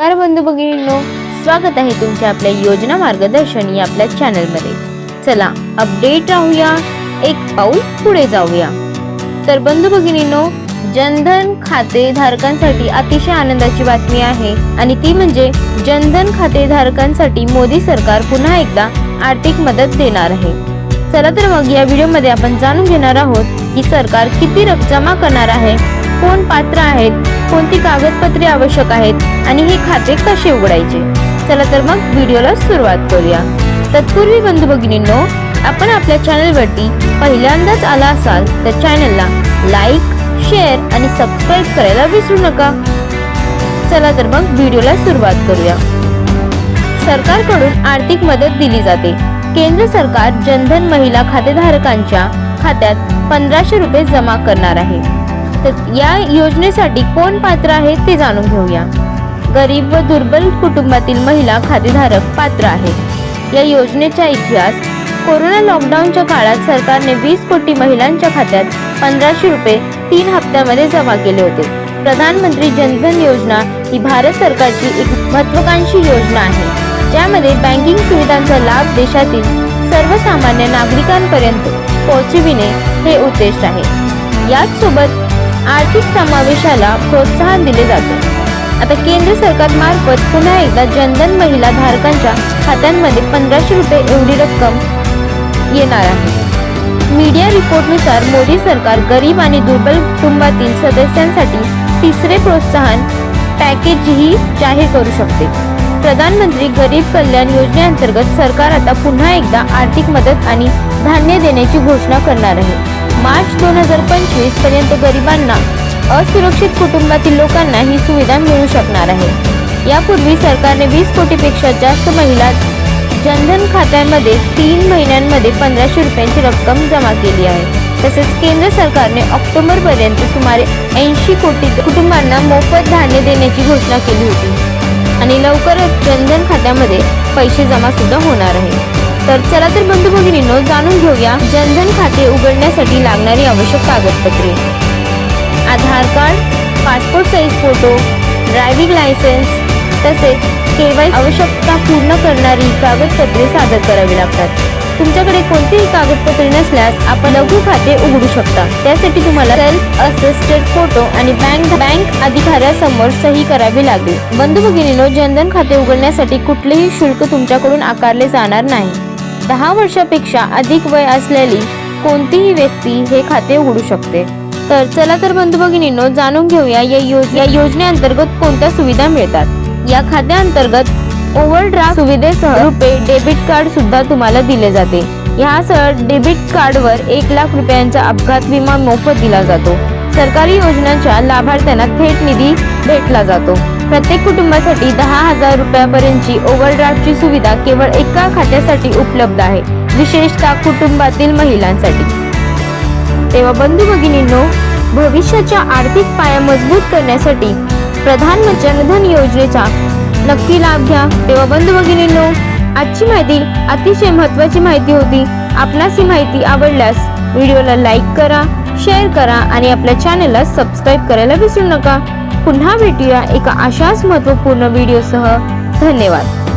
नमस्कार बंधू भगिनींनो स्वागत आहे तुमच्या आपल्या योजना मार्गदर्शन या आपल्या चॅनलमध्ये. चला अपडेट राहूया एक पाऊल पुढे जाऊया. तर बंधू भगिनींनो जनधन खाते धारकांसाठी अतिशय आनंदाची बातमी आहे आणि ती म्हणजे जनधन खाते धारकांसाठी मोदी सरकार पुन्हा एकदा आर्थिक मदत देणार आहे. चला तर मग या व्हिडिओमध्ये आपण जाणून घेणार आहोत की सरकार किती रक्कम जमा करणार आहे कोण पात्र आहेत कोणती कागदपत्रे आवश्यक आहेत आणि हे खाते कसे उघडायचे? चला तर मग व्हिडिओला सुरुवात करूया. तत्पूर्वी बंधू भगिनींनो आपण आपल्या चॅनलवरती पहिल्यांदाच आला असाल तर चॅनलला लाईक शेअर आणि सबस्क्राईब करायला विसरू नका. चला तर मग व्हिडिओला सुरुवात करूया. सरकारकडून आर्थिक मदत दिली जाते. केंद्र सरकार जनधन महिला खातेधारकांच्या खात्यात पंधराशे रुपये जमा करणार आहे. तर या योजनेसाठी कोण पात्र आहे ते जाणून घेऊया. गरीब व दुर्बल कुटुंबातील महिला खातेधारक पात्र आहेत. या योजनेचा इतिहास कोरोना लॉकडाऊनच्या काळात सरकारने वीस कोटी महिलांच्या खात्यात पंधराशे रुपये तीन हप्त्यामध्ये जमा केले होते. प्रधानमंत्री जनधन योजना ही भारत सरकारची एक महत्वाकांक्षी योजना आहे. ज्यामध्ये बँकिंग सुविधांचा लाभ देशातील सर्वसामान्य नागरिकांपर्यंत पोहोचविणे हे उद्दिष्ट आहे. याचसोबत आर्थिक समावेशाला प्रोत्साहन दिले जाते. आता केंद्र सरकारमार्फत पुन्हा एकदा जनधन महिला धारकांच्या खात्यांमध्ये पंधराशे रुपये एवढी रक्कम येणार आहे. मीडिया रिपोर्टनुसार मोदी सरकार गरीब आणि दुर्बल कुटुंबातील सदस्यांसाठी तिसरे प्रोत्साहन पॅकेजही जाहीर करू शकते. प्रधानमंत्री गरीब कल्याण योजनेअंतर्गत सरकार आता पुन्हा एकदा आर्थिक मदत आणि धान्य देण्याची घोषणा करणार आहे. मार्च दोन हजार पंचवीसपर्यंत गरिबांना असुरक्षित कुटुंबातील लोकांना ही सुविधा मिळू शकणार आहे. यापूर्वी सरकारने वीस कोटीपेक्षा जास्त महिला जनधन खात्यांमध्ये तीन महिन्यांमध्ये पंधराशे रुपयांची रक्कम जमा केली आहे. तसेच केंद्र सरकारने ऑक्टोबर पर्यंत सुमारे ऐंशी कोटी कुटुंबांना मोफत धान्य देण्याची घोषणा केली होती. आणि लवकरच जनधन खात्यामध्ये पैसे जमा सुद्धा होणार आहे. तर चला तर बंधू भगिनींनो जाणून घेऊया जनधन खाते उघडण्यासाठी लागणारी आवश्यक कागदपत्रे. Aadhaar card passport size photo driving licence तसेच केवाय आवश्यकता पूर्ण करणारी कागदपत्रे सादर करावी लागतात. तुमच्याकडे कोणतीही कागदपत्रे नसल्यास आपण लघु खाते उघडू शकता. त्यासाठी तुम्हाला सेल्फ असिस्टेड फोटो आणि बँक बँक अधिकाऱ्यासमोर सही करावी लागेल. बंधू भगिनीनो जनधन खाते उघडण्यासाठी कुठलेही शुल्क तुमच्याकडून आकारले जाणार नाही. दहा वर्षापेक्षा अधिक वय असलेली कोणतीही व्यक्ती हे खाते उघडू शकते. तर चला तर बंधू भगिनींनो जाणून घेऊया या योज या योजनेअंतर्गत कोणत्या सुविधा मिळतात? या खात्याअंतर्गत ओव्हरड्राफ्ट सुविधेसह रुपये डेबिट कार्ड सुद्धा तुम्हाला दिले जाते. ह्यासह डेबिट कार्डवर एक लाख रुपयांचा अपघात विमा मोफत दिला जातो. सरकारी योजनांच्या लाभार्थ्यांना थेट निधी भेटला जातो. प्रत्येक कुटुंबासाठी दहा हजार रुपयापर्यंतची ओव्हरड्राफ्टची सुविधा केवळ एका खात्यासाठी उपलब्ध आहे विशेषतः कुटुंबातील महिलांसाठी. तेव्हा बंधू भगिनींनो भविष्याच्या आर्थिक पाया मजबूत करण्यासाठी प्रधानमंत्री जनधन योजनेचा नक्की लाभ घ्या. तेव्हा बंधू भगिनींनो आजची माहिती अतिशय महत्त्वाची माहिती होती. आपणास ही माहिती आवडल्यास व्हिडिओला लाईक करा शेअर करा आणि आपल्या चॅनलला सबस्क्राईब करायला विसरू नका. पुन्हा भेटूया एका अशाच महत्त्वपूर्ण व्हिडिओसह. धन्यवाद.